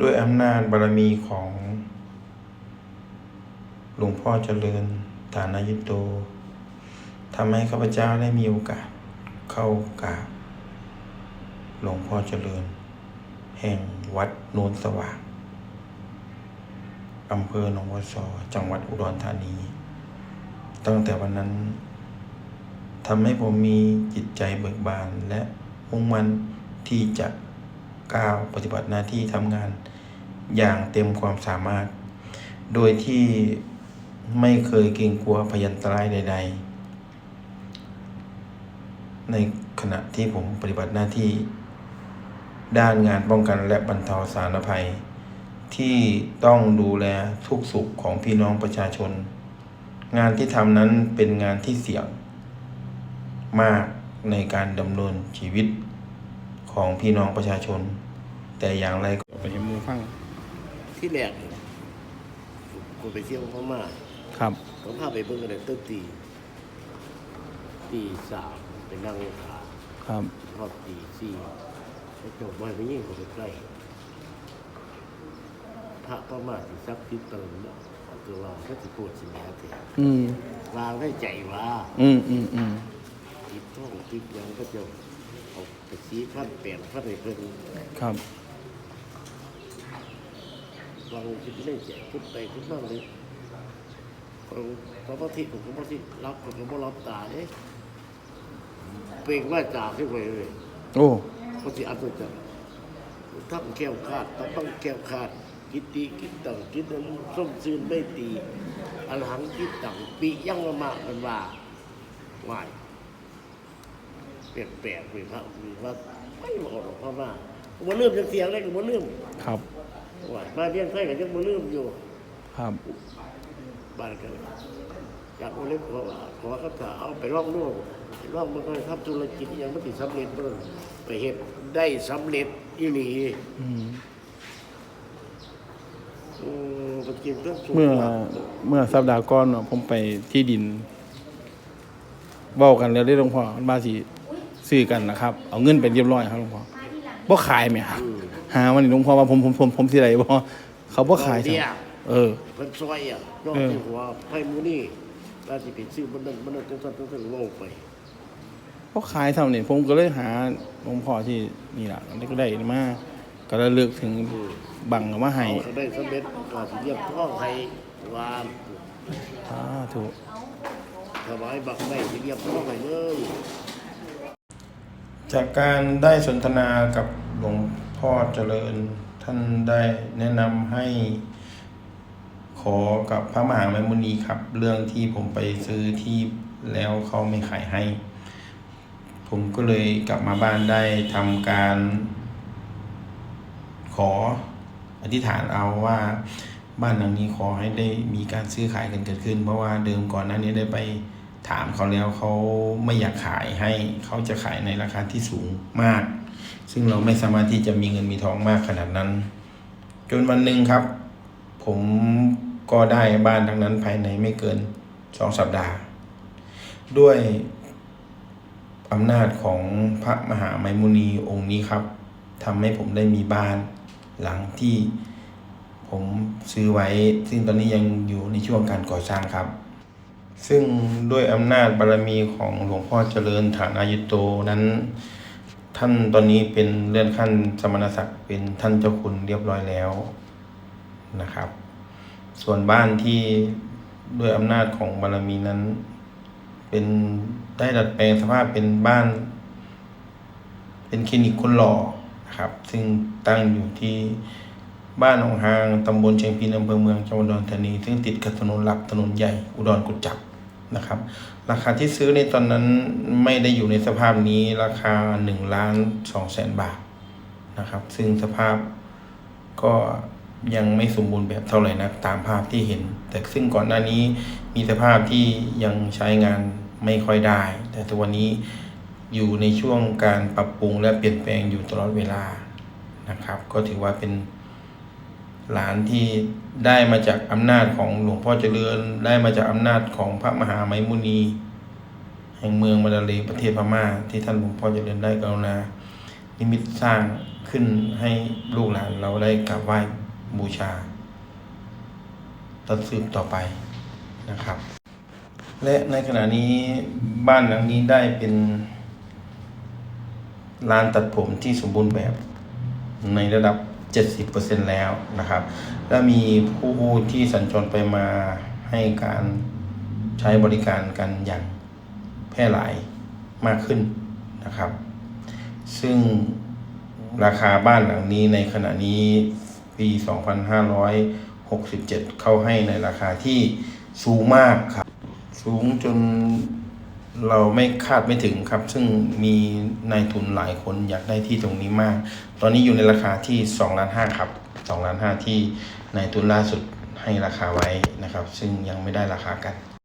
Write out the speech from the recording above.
ด้วยอำนาจบารมีของหลวงพ่อเจริญฐานายุโตทำให้ข้าพเจ้าได้มีโอกาสเข้ากราบหลวงพ่อเจริญ แห่งวัดโนนสว่างอำเภอหนองวัวซอจังหวัดอุดรธานี ตั้งแต่วันนั้นทำให้ผมมีจิตใจเบิกบานและมุ่งมั่นที่จะ ก้าวปฏิบัติหน้าที่ทำงานอย่างเต็มความสามารถ โดยที่ไม่เคยเกรงกลัวพยันตรายใด ๆ ในขณะที่ผมปฏิบัติหน้าที่ ด้านงานป้องกันและบรรเทาสาธารณภัย ที่ต้องดูแลทุกสุขของพี่น้องประชาชน งานที่ทำนั้นเป็นงานที่เสี่ยง มากในการดำเนินชีวิตของพี่น้องประชาชน แต่อย่างไรก็ไปให้หมูฟัง ที่แรกเนี่ยคนไปเที่ยวพม่าครับ เขาพาไปเบิ่งกันเลยตั้งตีตีสามไปนั่งขาครับรอบตีสี่ไปจบมาไปยิ่งเขาไปใกล้พระพม่าที่ซักทิศเติมเนี่ยคือว่าก็จะปวดสิแม่เถอะอืมวางได้ใจว่าอืมอืมอืมติดท่องติดหยังก็จะเอาไปชี้พันแปดพันในเพิ่นครับ วางคิดไม่ใจคิดไปคิดมากเลยผมพระพุทธผมก็พระพุทธรับผมก็บ่รับตาเด้เปล่งว่าจากขึ้นไปเลยโอ้พระที่อัศจรรย์ทั้งแก้วขาดทั้งต้องแก้วขาดกิตติกิตตังกิตนั้นส้มซื่นไม่ตีอรหังกิตตังปียังมามากันว่าไหวายแปลกๆเลยครับมีว่าไม่เหมาะหรอกเพราะว่าผมเริ่มจากเสียงแล้วก็ผมเริ่มครับ ว่ามาเรียนไส้ก็ยังบ่ลืมอยู่ครับบ้านกันอยากบ่ลืมขอว่าขอคาถาเอาไปลองดูไปลองมันก็ทำธุรกิจอหยังมันสิสำเร็จบ่ล่ะไปเฮ็ดได้สำเร็จอีหลีอืมอืมก็กินเรื่องสุขเมื่อภาพเมื่อสัปดาห์ก่อนเนาะผมไปที่ดินเว้ากันแล้วได้หลวงพ่อมันมาสิซื้อกันนะครับ เอาเงินไปเรียบร้อยครับหลวงพ่อ บ่ขายไหมครับอืมหาวันนี้หลวงพ่อว่าผมผมผมผมสิได้บ่เขาบ่ขายเดีจ้ะยเออ เพิ่นซอยอะนอกเออ จากว่าไผหมูนี่ว่าสิไปซื้อมันนั่นมันนั่นจังซั่นจังซั่นโลกไปบ่ขายเท่านี้ผมก็เลยหาหลวงพ่อที่นี่ล่ะแล้วก็ได้มาก็ระลึกถึงอืมบังเอามาให้เอาก็ได้สำเร็จก็สิเรียบท้องให้วานสาธุถวายบักได้สิเรียบท้องให้เลย จากการได้สนทนากับหลวงพ่อเจริญ ท่านได้แนะนำให้ขอกับพระมหาไมมุนีครับ เรื่องที่ผมไปซื้อที่แล้วเขาไม่ขายให้ ผมก็เลยกลับมาบ้านได้ทำการ ขออธิษฐานเอาว่าบ้านหลังนี้ขอให้ได้มีการซื้อขายกันเกิดขึ้น เพราะว่าเดิมก่อนหน้านี้ได้ไป ถามเขาแล้วเขาไม่อยากขายให้เขาจะขายในราคาที่สูงมาก ซึ่งเราไม่สามารถที่จะมีเงินมีทองมากขนาดนั้น จนวันหนึ่งครับ ผมก็ได้บ้านทั้งนั้นภายในไม่เกินสองสัปดาห์ ด้วยอำนาจของพระมหาไมมุนีองค์นี้ครับทำให้ผมได้มีบ้านหลังที่ผมซื้อไว้ ซึ่งตอนนี้ยังอยู่ในช่วงการก่อสร้างครับ ซึ่งด้วยอำนาจบารมีของหลวงพ่อเจริญฐานายุโตนั้น ท่านตอนนี้เป็นเลื่อนขั้นสมณศักดิ์เป็นท่านเจ้าคุณเรียบร้อยแล้วนะครับ ส่วนบ้านที่ด้วยอำนาจของบารมีนั้น เป็นได้ดัดแปลงสภาพเป็นบ้าน เป็นคลินิกคนหล่อนะครับ ซึ่งตั้งอยู่ที่บ้านหนองหาง ตำบลเชียงพินอำเภอเมืองจังหวัดอุดรธานี ซึ่งติดกับถนนหลักถนนใหญ่ อุดรกุจจับ นะครับ ราคาที่ซื้อในตอนนั้นไม่ได้อยู่ในสภาพนี้ราคา1ล้าน2แสนบาทนะครับ ซึ่งสภาพก็ยังไม่สมบูรณ์แบบเท่าไหร่นักตามภาพที่เห็น แต่ซึ่งก่อนหน้านี้มีสภาพที่ยังใช้งานไม่ค่อยได้ แต่ตัววันนี้อยู่ในช่วงการปรับปรุงและเปลี่ยนแปลงอยู่ตลอดเวลานะครับ ก็ถือว่าเป็น หลานที่ได้มาจากอำนาจของหลวงพ่อเจริญ ได้มาจากอำนาจของพระมหาไมมุนี แห่งเมืองมาดาเลประเทศพม่า ที่ท่านหลวงพ่อเจริญได้กรุณานิมิตสร้างขึ้นให้ลูกหลานเราได้กราบไหว้บูชาต่อสืบต่อไปนะครับ และในขณะนี้บ้านหลังนี้ได้เป็นลานตัดผมที่สมบูรณ์แบบในระดับ 70%แล้วนะครับ และมีผู้ที่สัญจรไปมาให้การใช้บริการกันอย่างแพร่หลายมากขึ้นนะครับ ซึ่งราคาบ้านหลังนี้ในขณะนี้ปี 2567 เข้าให้ในราคาที่สูงมากครับ สูงจน เราไม่คาดไม่ถึงครับ ซึ่งมีนายทุนหลายคนอยากได้ที่ตรงนี้มาก ตอนนี้อยู่ในราคาที่2ล้าน5ครับ2ล้าน5ที่นายทุนล่าสุดให้ราคาไว้นะครับ ซึ่งยังไม่ได้ราคากัน